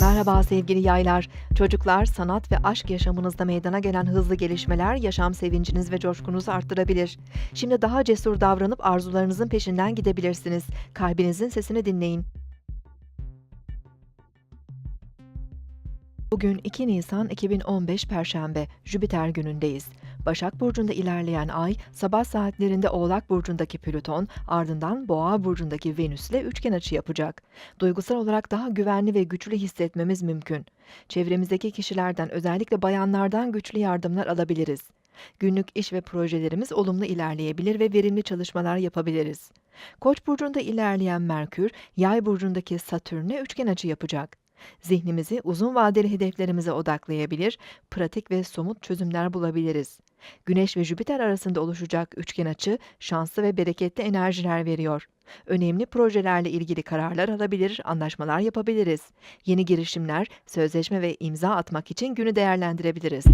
Merhaba sevgili yaylar. Çocuklar, sanat ve aşk yaşamınızda meydana gelen hızlı gelişmeler yaşam sevinciniz ve coşkunuzu arttırabilir. Şimdi daha cesur davranıp arzularınızın peşinden gidebilirsiniz. Kalbinizin sesini dinleyin. Bugün 2 Nisan 2015 Perşembe, Jüpiter günündeyiz. Başak Burcu'nda ilerleyen ay, sabah saatlerinde Oğlak Burcu'ndaki Plüton, ardından Boğa Burcu'ndaki Venüs'le üçgen açı yapacak. Duygusal olarak daha güvenli ve güçlü hissetmemiz mümkün. Çevremizdeki kişilerden, özellikle bayanlardan güçlü yardımlar alabiliriz. Günlük iş ve projelerimiz olumlu ilerleyebilir ve verimli çalışmalar yapabiliriz. Koç burcunda ilerleyen Merkür, Yay burcundaki Satürn'e üçgen açı yapacak. Zihnimizi uzun vadeli hedeflerimize odaklayabilir, pratik ve somut çözümler bulabiliriz. Güneş ve Jüpiter arasında oluşacak üçgen açı şanslı ve bereketli enerjiler veriyor. Önemli projelerle ilgili kararlar alabilir, anlaşmalar yapabiliriz. Yeni girişimler, sözleşme ve imza atmak için günü değerlendirebiliriz.